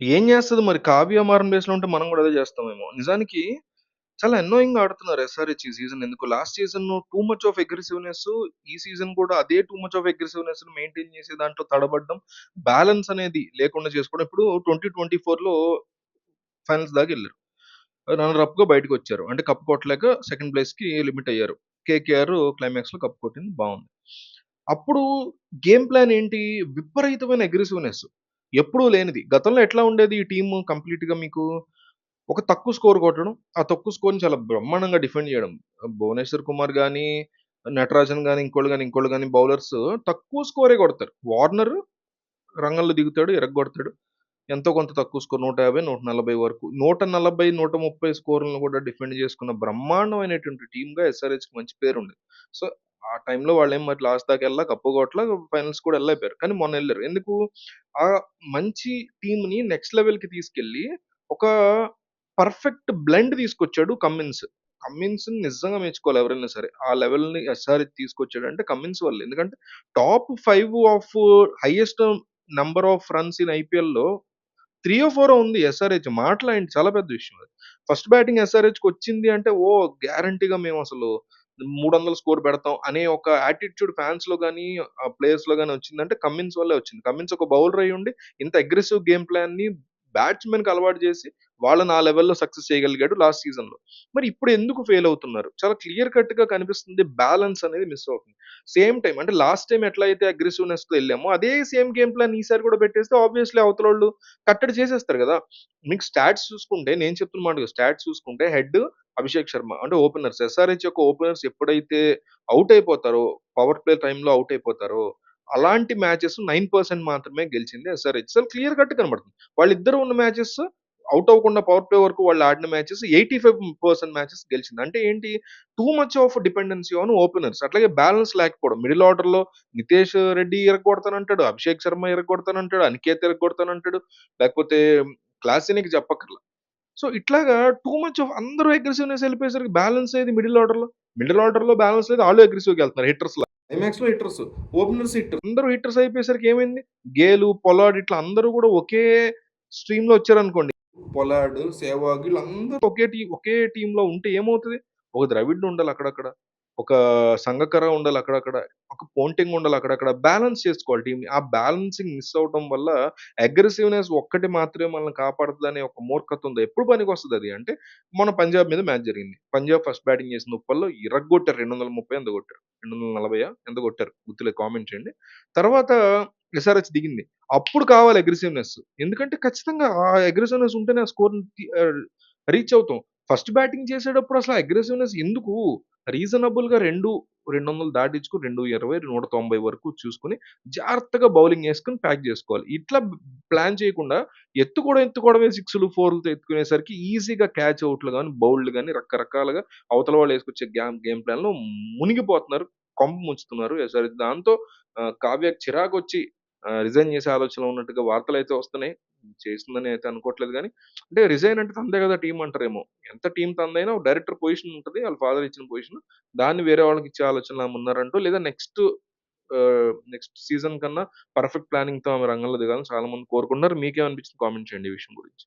ఏం చేస్తుంది మరి 'కావ్య మారన్' బేస్‌లో ఉంటే మనం గూడా అదే జేస్తామేమో. నిజానికి చాలా ఎన్నోయింగ్ ఆడుతున్నారు ఎస్ఆర్‌హెచ్ ఈ సీజన్ ఎందుకు last season too much of aggressiveness ఈ సీజన్ కూడా అదే టూ మచ్ ఆఫ్ అగ్రెసివ్‌నెస్‌ని మెయింటైన్ చేసే దాంట్లో తడబడ్డం, బ్యాలెన్స్ అనేది లేకుండా చేసుకోవడం. ఇప్పుడు 2024లో ఫైనల్స్ దాకా ఎళ్ళారు. రన్నర్ అప్‌గా బయటకొచ్చారు. అంటే కప్ కొట్టలేక సెకండ్ ప్లేస్‌కి లిమిట్ అయ్యారు. కేకేఆర్ క్లైమాక్స్‌లో కప్ కొట్టింది బావుంది. అప్పుడు గేమ్ ప్లాన్ ఏంటి? విపరీతమైన అగ్రెసివ్‌నెస్. ఎప్పుడూ లేనిది. గతంలో ఎట్లా ఉండేది ఈ టీము కంప్లీట్‌గా మీకు ఒక తక్కువ స్కోర్ కొట్టడం. ఆ తక్కువ స్కోర్‌ని చాలా బ్రహ్మాండంగా డిఫెండ్ చేయడం. భువనేశ్వర్ కుమార్ గాని, నటరాజన్ గాని, ఇంకోళ్ళు గాని, ఇంకోళ్ళు గాని బౌలర్స్ తక్కువ స్కోరే కొడతారు. వార్నర్ రంగంలో దిగుతాడు, ఇరగ్గొడతాడు. ఎంతో కొంత తక్కువ స్కోర్ 150, 140 వరకు. 140, 130 స్కోర్‌లను కూడా డిఫెండ్ చేసుకున్న బ్రహ్మాండమైనటువంటి టీమ్‌గా ఎస్ఆర్‌హెచ్‌కి మంచి పేరుండేది. సో, ఆ టైంలో వాళ్ళేం మరి లాస్ట్ దాకా వెళ్ళా కప్పు కొట్టలా, ఫైనల్స్ కూడా వెళ్ళైపోయారు కానీ మొన్న వెళ్ళారు ఎందుకు? ఆ మంచి టీమ్‌ని నెక్స్ట్ లెవెల్‌కి తీసుకెళ్ళి ఒక పర్ఫెక్ట్ బ్లెండ్ తీసుకొచ్చాడు కమ్మిన్స్. కమ్మిన్స్ నిజంగా మెచ్చుకోవాలి ఎవరైనా సరే. ఆ లెవెల్‌ని తీసుకొచ్చాడు అంటే కమ్మిన్స్ వల్ల ఎందుకంటే top five of highest number of runs in ఐపీఎల్‌లో ఓ ఫోర్ ఉంది ఎస్ఆర్‌హెచ్. మాటలేంటి చాలా పెద్ద విషయం అది. ఫస్ట్ బ్యాటింగ్ ఎస్ఆర్‌హెచ్‌కొచ్చింది అంటే ఓ గ్యారంటీగా మూడు వందల స్కోర్ పెడతాం అనే ఒక యాటిట్యూడ్ ఫాన్స్‌లో గాని, ప్లేయర్స్లో గాని వచ్చిందంటే కమ్మిన్స్ వల్లే వచ్చింది. కమ్మిన్స్ ఒక బౌలర్ అయ్యుండి ఇంత అగ్రెసివ్ గేమ్ ప్లాన్ని బ్యాట్స్‌మెన్‌కి అలవాటు చేసి వాళ్ళని ఆ లెవెల్‌లో సక్సెస్ చేయగలిగాడు లాస్ట్ సీజన్‌లో. మరి ఇప్పుడు ఎందుకు ఫెయిల్ అవుతున్నారు? చాలా క్లియర్ కట్‌గా కనిపిస్తుంది బ్యాలెన్స్ అనేది మిస్ అవుతుంది. సేమ్ టైం అంటే లాస్ట్ టైం ఎట్లా అయితే అగ్రెసివ్‌నెస్‌తో వెళ్ళామో అదే సేమ్ గేమ్ ప్లాన్ ఈసారి కూడా పెట్టేస్తే ఆబ్వియస్‌లీ అవతలోళ్ళు కట్టడి చేసేస్తారు కదా మీకు స్టాట్స్ చూసుకుంటే నేను చెప్తున్న మాట స్టాట్స్ చూసుకుంటే హెడ్ అభిషేక్ శర్మ అంటే ఓపెనర్స్. ఎస్ఆర్‌హెచ్ యొక్క ఓపెనర్స్ ఎప్పుడైతే అవుట్ అయిపోతారో, పవర్ ప్లే టైంలో అవుట్ అయిపోతారో అలాంటి మ్యాచెస్ నైన్ పర్సెంట్ మాత్రమే గెలిచింది ఎస్ఆర్‌హెచ్. క్లియర్ కట్ కనబడుతుంది. వాళ్ళిద్దరు ఉన్న మ్యాచెస్ అవుట్ అవ్వకుండా పవర్ ప్లే వరకు వాళ్ళు ఆడిన మ్యాచెస్ 85% మ్యాచెస్ గెలిచింది. అంటే ఏంటి? Too much of dependency on openers. అట్లాగే బ్యాలెన్స్ లేకపోవడం. మిడిల్ ఆర్డర్‌లో నితేష్ రెడ్డి ఇరగొడతానంటాడు అభిషేక్ శర్మ ఇరగొడతానంటాడు అనికేత్ ఇరగొడతానంటాడు లేకపోతే క్లాసినికి చెప్పక్కర్లా. సో, ఇట్లాగా టూ మచ్ ఆఫ్ అందరూ అగ్రెసివ్‌నెస్ వెళ్ళిపోయేసరికి బ్యాలెన్స్ ఏది మిడిల్ ఆర్డర్‌లో? మిడిల్ ఆర్డర్‌లో బ్యాలెన్స్ లేదు. ఆళ్ళు అగ్రెసివ్‌గా ఎళ్తున్నారు హిట్టర్స్‌లా. క్లైమాక్స్‌లో హిట్టర్స్. Openers hitters. అందరూ హిట్టర్స్ అయిపోయేసరికి ఏమైంది? గేలు, పొలార్డ్ ఇట్లా అందరూ కూడా ఒకే స్ట్రీమ్‌లో వచ్చారనుకోండి. పొలార్డ్, సెహ్వాగ్ వీళ్ళందరూ ఒకే టీ ఒకే టీమ్‌లో ఉంటే ఏమవుతది? ఒక ద్రవిడ్ ఉండాలి అక్కడక్కడ. ఒక సంగకర ఉండాలి అక్కడక్కడ. ఒక పోంటింగ్ ఉండాలి అక్కడక్కడ. బ్యాలెన్స్ చేసుకోవాలి టీం ఆ బ్యాలెన్సింగ్ మిస్ అవ్వటం వల్ల అగ్రెసివ్‌నెస్ ఒక్కటి మాత్రమే మనల్ని కాపాడుతదనే ఒక మూర్ఖత ఉంది. ఎప్పుడు పనికి వస్తుంది అది అంటే మన పంజాబ్ మీద మ్యాచ్ జరిగింది. పంజాబ్ ఫస్ట్ బ్యాటింగ్ చేసిన ఉప్పల్లో ఇరగ్గొట్టారు. 230 ఎంతో కొట్టారు. 240 ఎంతో కొట్టారు. గుర్తులే కామెంట్ చేయండి. తర్వాత ఎస్ఆర్‌హెచ్ దిగింది. అప్పుడు కావాలి అగ్రెసివ్‌నెస్. ఎందుకంటే ఖచ్చితంగా ఆ అగ్రెసివ్‌నెస్ ఉంటేనే ఆ స్కోర్ రీచ్ అవుతాం. ఫస్ట్ బ్యాటింగ్ చేసేటప్పుడు అసలు అగ్రెసివ్‌నెస్ ఎందుకు? రీజనబుల్‌గా 2, 200 దాటించుకొని 220, 190 వరకు చూసుకొని జాగ్రత్తగా బౌలింగ్ వేసుకుని ప్యాక్ చేసుకోవాలి ఇట్లా ప్లాన్ చేయకుండా ఎత్తుకోవడం, ఎత్తుకోవడమే సిక్స్‌లు, ఫోర్‌లతో ఎత్తుకునేసరికి ఈజీగా క్యాచ్ అవుట్లు కానీ బౌల్డ్ కానీ రకరకాలుగా అవతల వాళ్ళు వేసుకొచ్చే గ్యామ్ గేమ్ ప్లాన్‌లో మునిగిపోతున్నారు. కొంప ముంచుతున్నారు సరే దాంతో కావ్యకు చిరాకు వచ్చి రిజైన్ చేసే ఆలోచనలో ఉన్నట్టుగా వార్తలు అయితే వస్తున్నాయి. చేస్తుందని అయితే అనుకోవట్లేదు కానీ అంటే రిజైన్ అంటే తందే కదా టీం అంటారేమో. ఎంత టీం తందైనా ఒక డైరెక్టర్ పొజిషన్ ఉంటుంది వాళ్ళ ఫాదర్ ఇచ్చిన పొజిషన్. దాన్ని వేరే వాళ్ళకి ఇచ్చే ఆలోచన ఉన్నారంటూ లేదా నెక్స్ట్ నెక్స్ట్ సీజన్ కన్నా పర్ఫెక్ట్ ప్లానింగ్‌తో ఆమె రంగంలో దిగాలని చాలా మంది కోరుకుంటున్నారు. మీకేమనిపించింది కామెంట్ చేయండి ఈ విషయం గురించి.